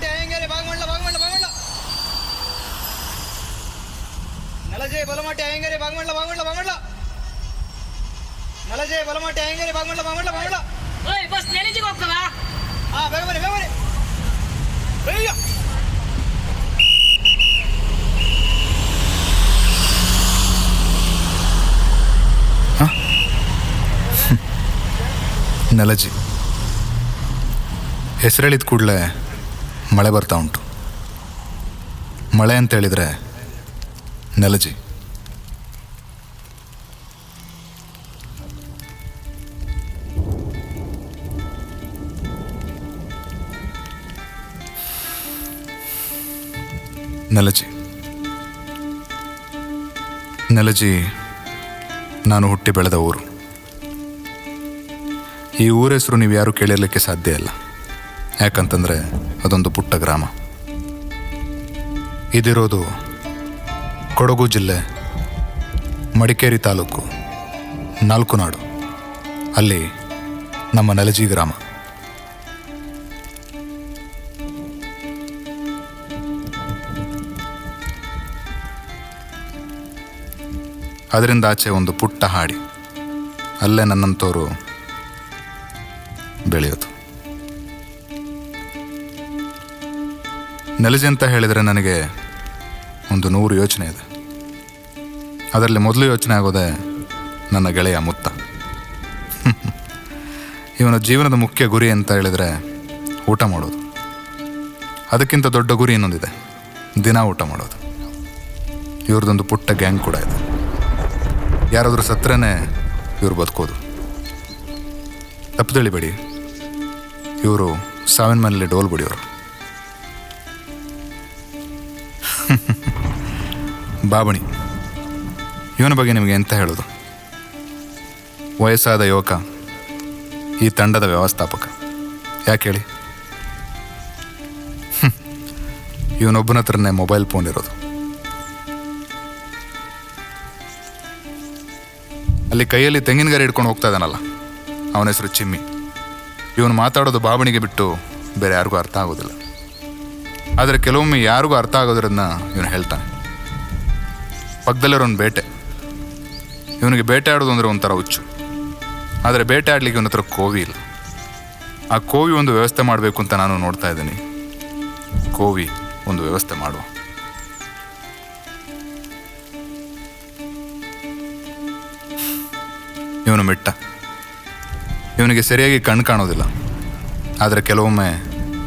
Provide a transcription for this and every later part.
छोटे आएंगे अरे भाग मंडला भाग मंडला भाग मंडला नलजय बलमाटे आएंगे भाग मंडला भाग मंडला भाग मंडला ನಲಜೆ ಬಲಮಟ್ಟೆ ಹೆಂಗೇರಿ? ಬಾಗ್ಮಂಡ್ಲ ಬಾಗ್ಮಂಡ್ಲ ಬಾಗ್ಮಂಡ್ಲ ಓಯ್ ಬಸ್ ನೆಲಜಿಗೆ ಹೋಗ್ತವ ಹಾ ಬೇಗ ಬನ್ನಿ ಬೇಗ ಬನ್ನಿ. ಅಯ್ಯೋ ನೆಲಜಿ. ಹೆಸರೇಳಿದ ಕೂಡಲೇ ಮಳೆ ಬರ್ತಾ ಉಂಟು. ಮಳೆ ಅಂತ ಹೇಳಿದರೆ ನೆಲಜಿ. ನೆಲಜಿ. ನೆಲಜಿ ನಾನು ಹುಟ್ಟಿ ಬೆಳೆದ ಊರು. ಈ ಊರ ಹೆಸರು ನೀವು ಯಾರು ಕೇಳಿರಲಿಕ್ಕೆ ಸಾಧ್ಯ ಇಲ್ಲ. ಯಾಕಂತಂದರೆ ಅದೊಂದು ಪುಟ್ಟ ಗ್ರಾಮ. ಇದಿರೋದು ಕೊಡಗು ಜಿಲ್ಲೆ, ಮಡಿಕೇರಿ ತಾಲೂಕು ನಾಲ್ಕು ನಾಡು ಅಲ್ಲಿ ನಮ್ಮ ನೆಲಜಿ ಗ್ರಾಮ. ಅದರಿಂದ ಆಚೆ ಒಂದು ಪುಟ್ಟ ಹಾಡಿ. ಅಲ್ಲೇ ನನ್ನಂಥವ್ರು ಬೆಳೆಯೋದು. ನೆಲಜಿ ಅಂತ ಹೇಳಿದರೆ ನನಗೆ ಒಂದು ನೂರು ಯೋಚನೆ ಇದೆ. ಅದರಲ್ಲಿ ಮೊದಲು ಯೋಚನೆ ಆಗೋದೆ ನನ್ನ ಗೆಳೆಯ ಮುತ್ತ. ಇವನ ಜೀವನದ ಮುಖ್ಯ ಗುರಿ ಅಂತ ಹೇಳಿದರೆ ಊಟ ಮಾಡೋದು. ಅದಕ್ಕಿಂತ ದೊಡ್ಡ ಗುರಿ ಇನ್ನೊಂದಿದೆ. ದಿನ ಊಟ ಮಾಡೋದು. ಇವ್ರದ್ದೊಂದು ಪುಟ್ಟ ಗ್ಯಾಂಗ್ ಕೂಡ ಇದೆ. ಯಾರಾದರೂ ಸತ್ರನೇ ಇವರು ಬದುಕೋದು. ತಪ್ಪು ಇವರು ಸಾವಿನ ಮನೇಲಿ ಡೋಲ್ ಬಿಡಿಯೋರು. ಬಾಬಣಿ. ಇವನ ಬಗ್ಗೆ ನಿಮಗೆ ಎಂತ ಹೇಳೋದು? ವಯಸ್ಸಾದ ಯುವಕ, ಈ ತಂಡದ ವ್ಯವಸ್ಥಾಪಕ. ಯಾಕೆ ಹೇಳಿ. ಇವನೊಬ್ಬನ ಹತ್ರನೇ ಮೊಬೈಲ್ ಫೋನ್ ಇರೋದು. ಅಲ್ಲಿ ಕೈಯಲ್ಲಿ ತೆಂಗಿನಗರಿ ಹಿಡ್ಕೊಂಡು ಹೋಗ್ತಾ ಇದ್ದಾನಲ್ಲ, ಅವನ ಹೆಸರು ಚಿಮ್ಮಿ. ಇವನು ಮಾತಾಡೋದು ಬಾಬಣಿಗೆ ಬಿಟ್ಟು ಬೇರೆ ಯಾರಿಗೂ ಅರ್ಥ ಆಗೋದಿಲ್ಲ. ಆದರೆ ಕೆಲವೊಮ್ಮೆ ಯಾರಿಗೂ ಅರ್ಥ ಆಗೋದ್ರನ್ನ ಇವನು ಹೇಳ್ತಾನೆ. ಪಕ್ಕದಲ್ಲಿರೋನು ಬೇಟೆ. ಇವನಿಗೆ ಬೇಟೆ ಆಡೋದು ಅಂದರೆ ಒಂಥರ ಹುಚ್ಚು. ಆದರೆ ಬೇಟೆ ಆಡಲಿಕ್ಕೆ ಇವನ ಹತ್ರ ಕೋವಿ ಇಲ್ಲ. ಆ ಕೋವಿ ಒಂದು ವ್ಯವಸ್ಥೆ ಮಾಡಬೇಕು ಅಂತ ನಾನು ನೋಡ್ತಾ ಇದ್ದೀನಿ. ಕೋವಿ ಒಂದು ವ್ಯವಸ್ಥೆ ಮಾಡುವ. ಇವನು ಮಿಟ್ಟ. ಇವನಿಗೆ ಸರಿಯಾಗಿ ಕಣ್ಣು ಕಾಣೋದಿಲ್ಲ. ಆದರೆ ಕೆಲವೊಮ್ಮೆ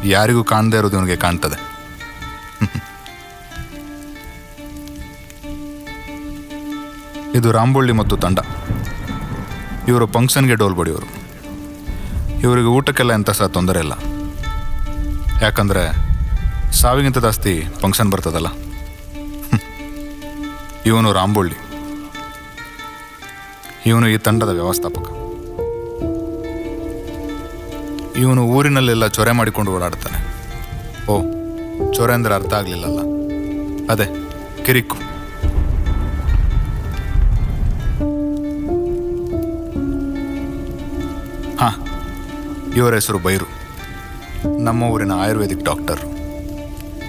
ಯಾರಿಗೂ ಕಾಣದೇ ಇರೋದು ಇವನಿಗೆ ಕಾಣ್ತದೆ. ಇದು ರಾಂಬೊಳ್ಳಿ ಮತ್ತು ತಂಡ. ಇವರು ಫಂಕ್ಷನ್ಗೆ ಡೋಲ್ ಬಡಿಯೋರು. ಇವರಿಗೆ ಊಟಕ್ಕೆಲ್ಲ ಎಂಥ ಸಹ ತೊಂದರೆ ಇಲ್ಲ. ಯಾಕಂದರೆ ಸಾವಿಗಿಂತ ಜಾಸ್ತಿ ಫಂಕ್ಷನ್ ಬರ್ತದಲ್ಲ. ಇವನು ರಾಂಬೊಳ್ಳಿ. ಇವನು ಈ ತಂಡದ ವ್ಯವಸ್ಥಾಪಕ. ಇವನು ಊರಿನಲ್ಲೆಲ್ಲ ಚೊರೆ ಮಾಡಿಕೊಂಡು ಓಡಾಡ್ತಾನೆ. ಓ, ಚೊರೆ ಅಂದರೆ ಅರ್ಥ ಆಗಲಿಲ್ಲಲ್ಲ. ಅದೇ ಕಿರಿಕು ಹಾ. ಇವರ ಹೆಸರು ಬೈರು. ನಮ್ಮ ಊರಿನ ಆಯುರ್ವೇದಿಕ್ ಡಾಕ್ಟರ್.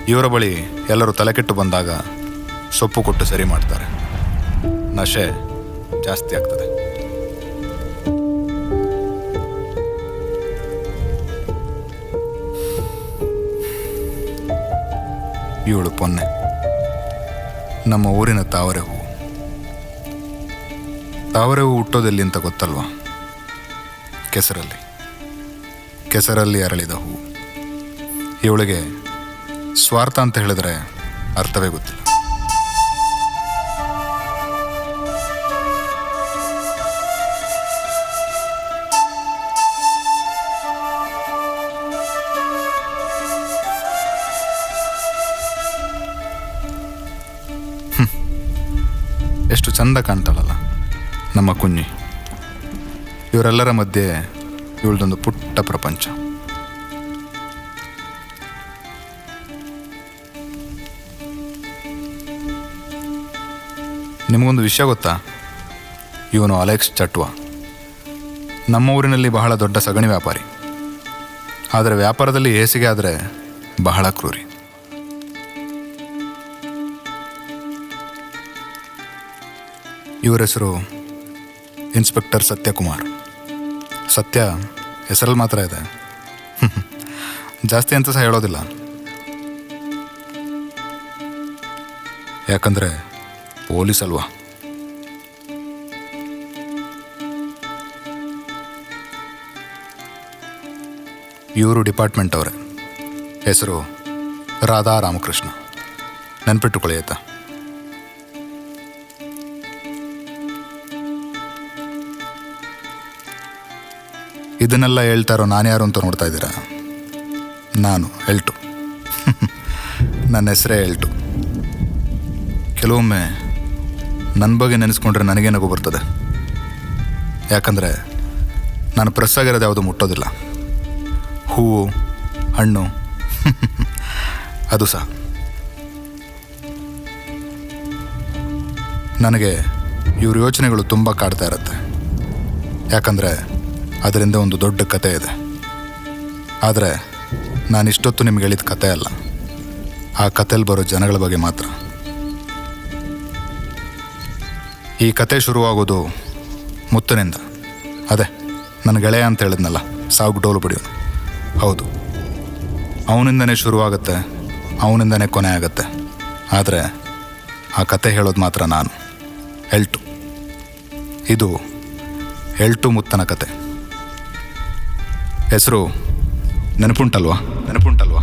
ಇವರ ಬಳಿ ಎಲ್ಲರೂ ತಲೆಕೆಟ್ಟು ಬಂದಾಗ ಸೊಪ್ಪು ಕೊಟ್ಟು ಸರಿ ಮಾಡ್ತಾರೆ. ನಶೆ ಜಾಸ್ತಿ ಆಗ್ತದೆ. ಇವಳು ಪೊನ್ನೆ. ನಮ್ಮ ಊರಿನ ತಾವರೆ ಹೂವು. ತಾವರೆ ಹೂವು ಹುಟ್ಟೋದೆಲ್ಲಿ ಅಂತ ಗೊತ್ತಲ್ವಾ? ಕೆಸರಲ್ಲಿ. ಕೆಸರಲ್ಲಿ ಅರಳಿದ ಹೂವು ಇವಳಿಗೆ ಸ್ವಾರ್ಥ ಅಂತ ಹೇಳಿದ್ರೆ ಅರ್ಥವೇ ಗೊತ್ತಿಲ್ಲ. ಎಷ್ಟು ಚಂದ ಕಾಣ್ತಾಳಲ್ಲ ನಮ್ಮ ಕುഞ്ഞಿ ಇವರೆಲ್ಲರ ಮಧ್ಯೆ ಇವಳದೊಂದು ಪುಟ್ಟ ಪ್ರಪಂಚ. ನಿಮಗೊಂದು ವಿಷಯ ಗೊತ್ತಾ? ಇವನು ಅಲೆಕ್ಸ್ ಚಟ್ವಾ. ನಮ್ಮ ಊರಿನಲ್ಲಿ ಬಹಳ ದೊಡ್ಡ ಸಗಣಿ ವ್ಯಾಪಾರಿ. ಆದರೆ ವ್ಯಾಪಾರದಲ್ಲಿ ಏಸಿಗೆ ಆದರೆ ಬಹಳ ಕ್ರೂರಿ. ಇವರ ಹೆಸರು ಇನ್ಸ್ಪೆಕ್ಟರ್ ಸತ್ಯಕುಮಾರ್. ಸತ್ಯ ಹೆಸರಲ್ಲಿ ಮಾತ್ರ ಇದೆ. ಜಾಸ್ತಿ ಅಂತ ಸಹ ಹೇಳೋದಿಲ್ಲ. ಯಾಕಂದರೆ ಪೊಲೀಸ್ ಅಲ್ವಾ? ಇವರು ಡಿಪಾರ್ಟ್ಮೆಂಟ್ ಅವರೇ. ಹೆಸರು ರಾಧಾ ರಾಮಕೃಷ್ಣ. ನೆನ್ಪಿಟ್ಟುಕೊಳ್ಳಿ ಆಯ್ತಾ? ಇದನ್ನೆಲ್ಲ ಹೇಳ್ತಾರೋ ನಾನು ಯಾರು ಅಂತ ನೋಡ್ತಾ ಇದ್ದೀರಾ? ನಾನು ಎಲ್ಟು ನನ್ನ ಹೆಸರೇ ಎಲ್ಟು ಕೆಲವೊಮ್ಮೆ ನನ್ನ ಬಗ್ಗೆ ನೆನೆಸ್ಕೊಂಡ್ರೆ ನನಗೇ ನಗು ಬರ್ತದೆ. ಯಾಕಂದರೆ ನಾನು ಪ್ರೆಸ್ ಆಗಿರೋದು ಯಾವುದು ಮುಟ್ಟೋದಿಲ್ಲ. ಹೂವು, ಹಣ್ಣು, ಅದು ಸಹ. ನನಗೆ ಇವ್ರ ಯೋಚನೆಗಳು ತುಂಬ ಕಾಡ್ತಾ ಇರುತ್ತೆ. ಯಾಕಂದರೆ ಅದರಿಂದ ಒಂದು ದೊಡ್ಡ ಕತೆ ಇದೆ. ಆದರೆ ನಾನು ಇಷ್ಟೊತ್ತು ನಿಮ್ಗೆ ಹೇಳಿದ ಕತೆ ಅಲ್ಲ. ಆ ಕತೆಯಲ್ಲಿ ಬರೋ ಜನಗಳ ಬಗ್ಗೆ ಮಾತ್ರ. ಈ ಕತೆ ಶುರುವಾಗೋದು ಮುತ್ತನಿಂದ. ಅದೇ ನನ್ನ ಗೆಳೆಯ ಅಂತ ಹೇಳಿದ್ನಲ್ಲ ಸಾವು ಡೋಲು ಬಡಿಯೋದು ಹೌದು. ಅವನಿಂದನೇ ಶುರುವಾಗುತ್ತೆ, ಅವನಿಂದನೇ ಕೊನೆ ಆಗುತ್ತೆ. ಆದರೆ ಆ ಕತೆ ಹೇಳೋದು ಮಾತ್ರ ನಾನು. ಎಲ್ಟು. ಇದು ಎಲ್ಟು ಮುತ್ತನ ಕತೆ. ಹೆಸರು ನೆನಪುಂಟಲ್ವಾ ನೆನಪುಂಟಲ್ವಾ